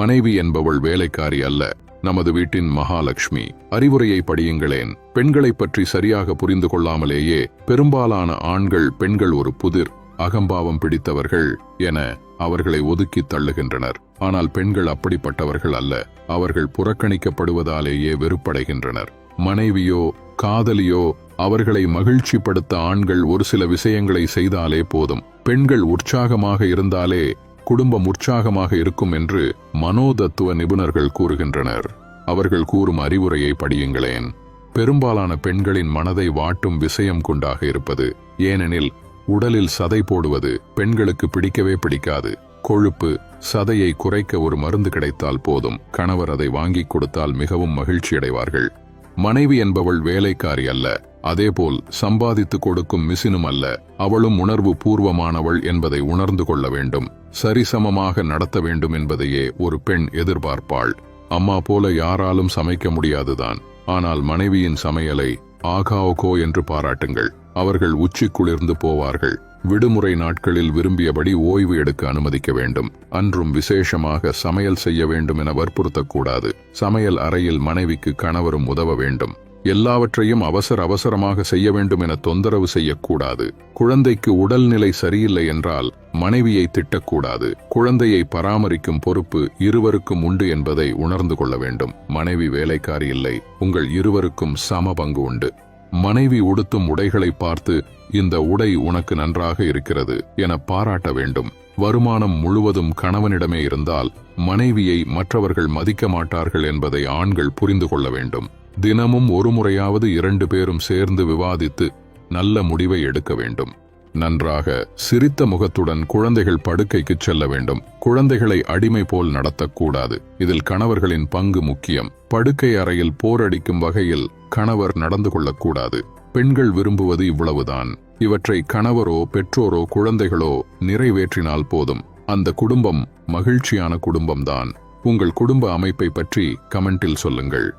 மனைவி என்பவள் வேலைக்காரி அல்ல நமது வீட்டின் மகாலட்சுமி அறிவுரையை படியுங்களேன். பெண்களை பற்றி சரியாக புரிந்து கொள்ளாமலேயே பெரும்பாலான ஆண்கள் பெண்கள் ஒரு புதிர் அகம்பாவம் பிடித்தவர்கள் என அவர்களை ஒதுக்கி தள்ளுகின்றனர். ஆனால் பெண்கள் அப்படிப்பட்டவர்கள் அல்ல அவர்கள் புறக்கணிக்கப்படுவதாலேயே வெறுப்படைகின்றனர். மனைவியோ காதலியோ அவர்களை மகிழ்ச்சிப்படுத்த ஆண்கள் ஒரு சில விஷயங்களை செய்தாலே போதும். பெண்கள் உற்சாகமாக இருந்தாலே குடும்பம் உற்சாகமாக இருக்கும் என்று மனோதத்துவ நிபுணர்கள் கூறுகின்றனர். அவர்கள் கூறும் அறிவுரையை படியுங்களேன். பெரும்பாலான பெண்களின் மனதை வாட்டும் விஷயம் கொண்டாக இருப்பது. ஏனெனில் உடலில் சதை போடுவது பெண்களுக்கு பிடிக்கவே பிடிக்காது. கொழுப்பு சதையை குறைக்க ஒரு மருந்து கிடைத்தால் போதும். கணவர் அதை வாங்கிக் கொடுத்தால் மிகவும் மகிழ்ச்சியடைவார்கள். மனைவி என்பவள் வேலைக்காரி அல்ல. அதேபோல் சம்பாதித்து கொடுக்கும் மிசினும் அல்ல அவளும் உணர்வு பூர்வமானவள் என்பதை உணர்ந்து கொள்ள வேண்டும் சரிசமமாக நடத்த வேண்டும் என்பதையே ஒரு பெண் எதிர்பார்ப்பாள். அம்மா போல யாராலும் சமைக்க முடியாதுதான் ஆனால் மனைவியின் சமையலை ஆகாவுகோ என்று பாராட்டுங்கள். அவர்கள் உச்சி குளிர்ந்து போவார்கள். விடுமுறை நாட்களில் விரும்பியபடி ஓய்வு எடுக்க அனுமதிக்க வேண்டும். அன்றும் விசேஷமாக சமையல் செய்ய வேண்டும் என வற்புறுத்தக்கூடாது. சமையல் அறையில் மனைவிக்கு கணவரும் உதவ வேண்டும். எல்லாவற்றையும் அவசர அவசரமாக செய்ய வேண்டும் என தொந்தரவு செய்யக்கூடாது. குழந்தைக்கு உடல்நிலை சரியில்லை என்றால் மனைவியை திட்டக்கூடாது. குழந்தையை பராமரிக்கும் பொறுப்பு இருவருக்கும் உண்டு என்பதை உணர்ந்து கொள்ள வேண்டும். மனைவி வேலைக்காரி இல்லை. உங்கள் இருவருக்கும் சம பங்கு உண்டு. மனைவி உடுத்தும் உடைகளை பார்த்து இந்த உடை உனக்கு நன்றாக இருக்கிறது என பாராட்ட வேண்டும். வருமானம் முழுவதும் கணவனிடமே இருந்தால் மனைவியை மற்றவர்கள் மதிக்க மாட்டார்கள் என்பதை ஆண்கள் புரிந்து கொள்ள வேண்டும். தினமும் ஒரு முறையாவது இரண்டு பேரும் சேர்ந்து விவாதித்து நல்ல முடிவை எடுக்க வேண்டும். நன்றாக சிரித்த முகத்துடன் குழந்தைகள் படுக்கைக்கு செல்ல வேண்டும். குழந்தைகளை அடிமை போல் நடத்தக்கூடாது. இதில் கணவர்களின் பங்கு முக்கியம். படுக்கை அறையில் போரடிக்கும் வகையில் கணவர் நடந்து கொள்ளக்கூடாது. பெண்கள் விரும்புவது இவ்வளவுதான். இவற்றை கணவரோ பெற்றோரோ குழந்தைகளோ நிறைவேற்றினால் போதும். அந்த குடும்பம் மகிழ்ச்சியான குடும்பம்தான். உங்கள் குடும்ப அமைப்பை பற்றி கமெண்டில் சொல்லுங்கள்.